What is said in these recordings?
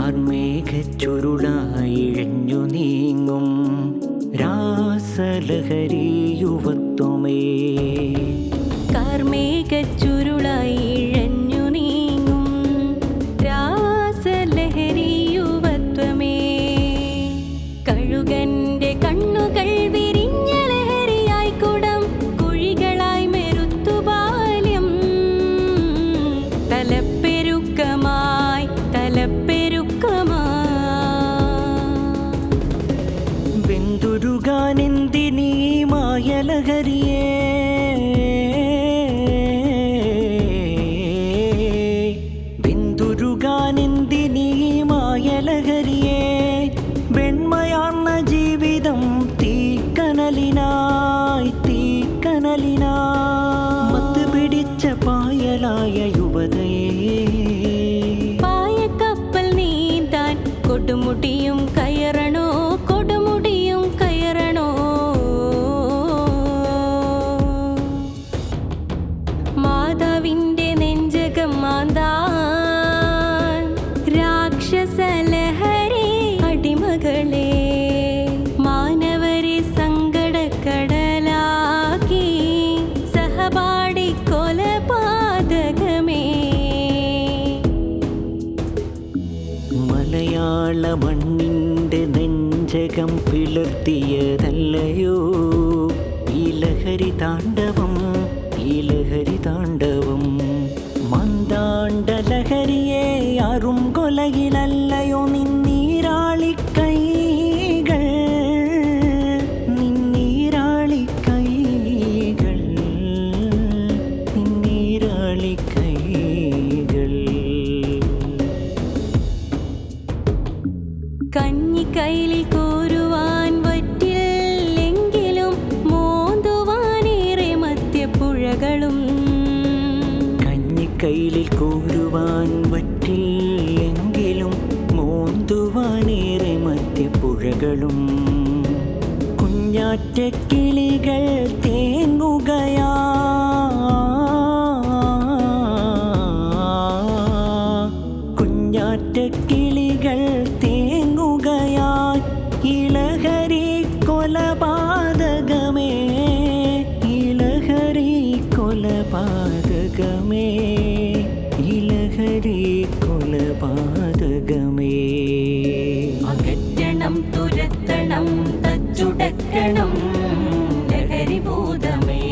കാർമേഘച്ചുരുളായിഴഞ്ഞു നീങ്ങും രാസലഹരി യുവത്വമേ. நகரியே മലയാള മണ്ണിന്റെ നെഞ്ചകം പിളർത്തിയതല്ലയോ? ഈ ലഹരി താണ്ഡവം കഞ്ഞി കയ്യിൽ കോരുവാൻ പറ്റില്ലെങ്കിലും മോന്തുവാനേറെ കഞ്ഞിക്കൈലിൽ കോരുവാൻ പറ്റില്ലെങ്കിലും കുഞ്ഞാറ്റക്കിളികൾ തേങ്ങുകയാ കൊലപാതകമേ ഇലഹരി കൊലപാതകമേ. അകറ്റണം തുരത്തണം തച്ചുടക്കണം ലഹരിഭൂതമേ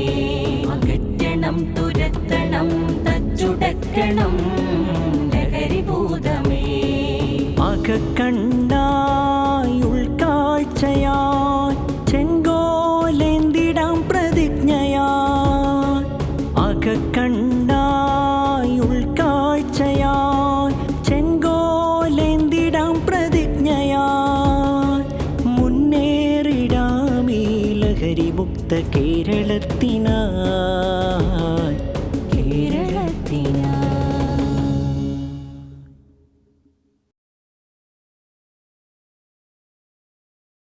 അകറ്റണം തുരത്തണം തച്ചുടക്കണം ലഹരിഭൂതമേ അകക്കണ്ടായി ഉൾക്കാഴ്ചയായി സുന്ദരി മുക്ത കേരളത്തിനായി